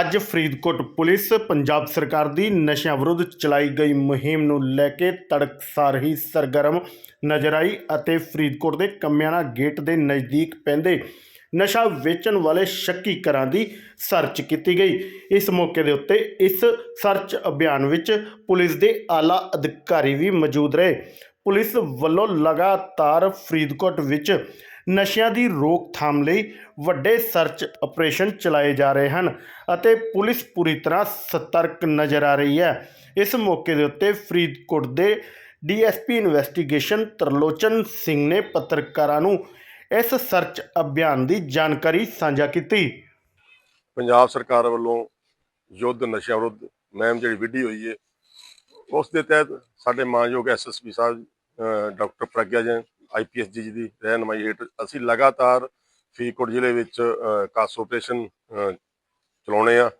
ਅੱਜ ਫਰੀਦਕੋਟ ਪੁਲਿਸ ਪੰਜਾਬ ਸਰਕਾਰ ਦੀ ਨਸ਼ਿਆਂ ਵਿਰੁੱਧ ਚਲਾਈ ਗਈ ਮੁਹਿੰਮ ਨੂੰ ਲੈ ਕੇ ਤੜਕਸਾਰ ਹੀ ਸਰਗਰਮ ਨਜ਼ਰ ਆਈ ਅਤੇ ਫਰੀਦਕੋਟ ਦੇ ਕਮਿਆਣਾ ਗੇਟ ਦੇ ਨਜ਼ਦੀਕ ਪੈਂਦੇ ਨਸ਼ਾ ਵੇਚਣ ਵਾਲੇ ਸ਼ੱਕੀ ਘਰਾਂ ਦੀ ਸਰਚ ਕੀਤੀ ਗਈ। ਇਸ ਮੌਕੇ ਦੇ ਉੱਤੇ ਇਸ ਸਰਚ ਅਭਿਆਨ ਵਿੱਚ ਪੁਲਿਸ ਦੇ ਆਲਾ ਅਧਿਕਾਰੀ ਵੀ ਮੌਜੂਦ ਰਹੇ। ਪੁਲਿਸ ਵੱਲੋਂ ਲਗਾਤਾਰ ਫਰੀਦਕੋਟ ਵਿੱਚ ਨਸ਼ਿਆਂ ਦੀ ਰੋਕਥਾਮ ਲਈ ਵੱਡੇ ਸਰਚ ਆਪਰੇਸ਼ਨ ਚਲਾਏ ਜਾ ਰਹੇ ਹਨ ਅਤੇ ਪੁਲਿਸ ਪੂਰੀ ਤਰ੍ਹਾਂ ਸਤਰਕ ਨਜ਼ਰ ਆ ਰਹੀ ਹੈ। ਇਸ ਮੌਕੇ ਦੇ ਉੱਤੇ ਫਰੀਦਕੋਟ ਦੇ ਡੀਐਸਪੀ ਇਨਵੈਸਟੀਗੇਸ਼ਨ ਤਰਲੋਚਨ ਸਿੰਘ ਨੇ ਪੱਤਰਕਾਰਾਂ ਨੂੰ ਇਸ ਸਰਚ ਅਭਿਆਨ ਦੀ ਜਾਣਕਾਰੀ ਸਾਂਝਾ ਕੀਤੀ। ਪੰਜਾਬ ਸਰਕਾਰ ਵੱਲੋਂ ਯੁੱਧ ਨਸ਼ਿਆਂ ਵਿਰੁੱਧ ਮੁਹਿੰਮ ਜਿਹੜੀ ਵਿੱਢੀ ਹੋਈ ਹੈ ਉਸ ਦੇ ਤਹਿਤ ਸਾਡੇ ਮਾਨਯੋਗ SSP Sahib doctor Pragya Jain IPS ji ਦੀ ਰਹਿਨਮਾਈ ਹੇਠ ਅਸੀਂ ਲਗਾਤਾਰ ਫਰੀਦਕੋਟ ਜ਼ਿਲ੍ਹੇ ਵਿੱਚ ਅਹ, ਕਾਸ ਆਪਰੇਸ਼ਨ ਚਲਾਉਣੇ ਆ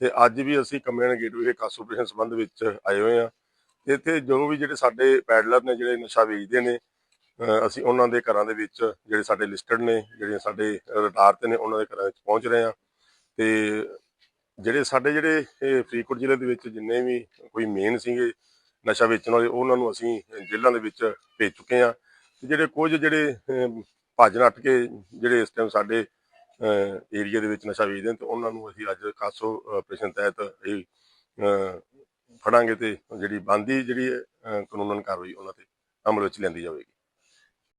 ਤੇ ਅੱਜ ਵੀ ਅਸੀਂ ਕਮਿਊਨ ਗੇਟਵੇ ਵਿਖੇ ਕਾਸ ਆਪਰੇਸ਼ਨ ਸੰਬੰਧ ਵਿੱਚ ਆਏ ਹੋਏ ਆ। ਤੇ ਇੱਥੇ ਜੋ ਵੀ ਜਿਹੜੇ ਸਾਡੇ ਪੈਡਲਰ ਨੇ ਜਿਹੜੇ ਨਸ਼ਾ ਵੇਚਦੇ ਨੇ ਅਸੀਂ ਉਹਨਾਂ ਦੇ ਘਰਾਂ ਦੇ ਵਿੱਚ ਜਿਹੜੇ ਸਾਡੇ ਲਿਸਟਡ ਨੇ ਜਿਹੜੇ ਸਾਡੇ ਰਡਾਰ ਤੇ ਨੇ ਉਹਨਾਂ ਦੇ ਘਰਾਂ ਵਿੱਚ ਪਹੁੰਚ ਰਹੇ ਆ। ਤੇ ਜਿਹੜੇ ਸਾਡੇ ਜਿਹੜੇ ਇਹ ਫਰੀਦਕੋਟ ਜ਼ਿਲ੍ਹੇ ਦੇ ਵਿੱਚ ਜਿੰਨੇ ਵੀ ਕੋਈ ਮੇਨ ਸੀਗੇ ਨਸ਼ਾ ਵੇਚਣ ਵਾਲੇ ਉਹਨਾਂ ਨੂੰ ਅਸੀਂ ਜੇਲ੍ਹਾਂ ਦੇ ਵਿੱਚ ਭੇਜ ਚੁੱਕੇ ਆ। ਜਿਹੜੇ ਕੁਝ ਜਿਹੜੇ ਅਮ, ਭੱਜ ਨੱਠ ਕੇ ਜਿਹੜੇ ਇਸ ਟਾਈਮ ਸਾਡੇ ਏਰੀਆ ਦੇ ਵਿੱਚ ਨਸ਼ਾ ਵੇਚਦੇ ਨੇ ਤੇ ਉਹਨਾਂ ਨੂੰ ਅਸੀਂ ਅੱਜ ਕਾਸੋ ਆਪਰੇਸ਼ਨ ਤਹਿਤ ਇਹ ਫੜਾਂਗੇ ਤੇ ਜਿਹੜੀ ਬੰਦੀ ਜਿਹੜੀ ਅਹ, ਕਾਨੂੰਨਨ ਕਾਰਵਾਈ ਉਹਨਾਂ ਤੇ ਅਮਲ ਵਿੱਚ ਲਿਆਂਦੀ ਜਾਵੇਗੀ।